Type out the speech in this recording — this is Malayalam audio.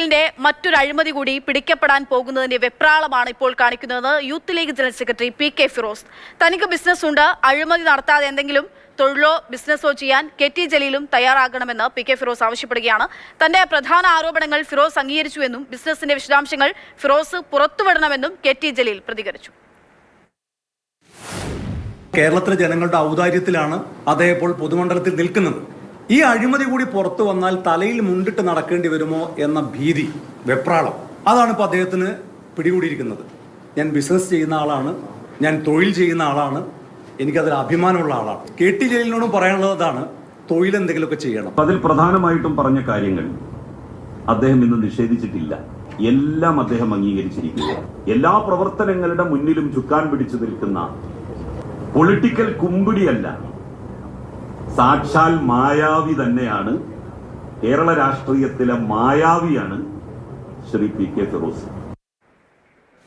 ജലീലിന്റെ മറ്റൊരു അഴിമതി കൂടി പിടിക്കപ്പെടാൻ പോകുന്നതിന്റെ വെപ്രാളമാണ് ഇപ്പോൾ കാണിക്കുന്നത് youth league general secretary P K Firoz. തനിക്ക് ബിസിനസ് ഉണ്ട് അഴിമതി നടത്താതെ എന്തെങ്കിലും തൊഴിലോ ബിസിനസ്സോ ചെയ്യാൻ കെ ടി ജലീലും തയ്യാറാകണമെന്ന് പി കെ ഫിറോസ് ആവശ്യപ്പെടുകയാണ്. തന്റെ പ്രധാന ആരോപണങ്ങൾ ഫിറോസ് അംഗീകരിച്ചുവെന്നും ബിസിനസിന്റെ വിശദാംശങ്ങൾ ഫിറോസ് പുറത്തുവിടണമെന്നും കെ ടി ജലീൽ പ്രതികരിച്ചു. കേരളത്തിലെ ജനങ്ങളുടെ ഔദാര്യത്തിലാണ് അതേപോൾ പൊതുമണ്ഡലത്തിൽ നിൽക്കുന്നത്. ഈ അഴിമതി കൂടി പുറത്തു വന്നാൽ തലയിൽ മുണ്ടിട്ട് നടക്കേണ്ടി വരുമോ എന്ന ഭീതി വെപ്രാളം. അതാണ് ഇപ്പോൾ അദ്ദേഹത്തിന് പിടികൂടിയിരിക്കുന്നത്. ഞാൻ ബിസിനസ് ചെയ്യുന്ന ആളാണ് ഞാൻ തൊഴിൽ ചെയ്യുന്ന ആളാണ് എനിക്കതിൽ അഭിമാനമുള്ള ആളാണ്. കെ ടി ജലീലിനോടും പറയാനുള്ളത് അതാണ് തൊഴിൽ എന്തെങ്കിലുമൊക്കെ ചെയ്യണം. അതിൽ പ്രധാനമായിട്ടും പറഞ്ഞ കാര്യങ്ങൾ അദ്ദേഹം ഇന്ന് നിഷേധിച്ചിട്ടില്ല. എല്ലാം അദ്ദേഹം അംഗീകരിച്ചിരിക്കുക എല്ലാ പ്രവർത്തനങ്ങളുടെ മുന്നിലും ചുക്കാൻ പിടിച്ചു നിൽക്കുന്ന പൊളിറ്റിക്കൽ കുമ്പിടിയല്ല സാക്ഷാൽ മായാവി തന്നെയാണ്. കേരള രാഷ്ട്രീയത്തിലെ മായാവിയാണ് ശ്രീ പി കെ ഫിറോസ്.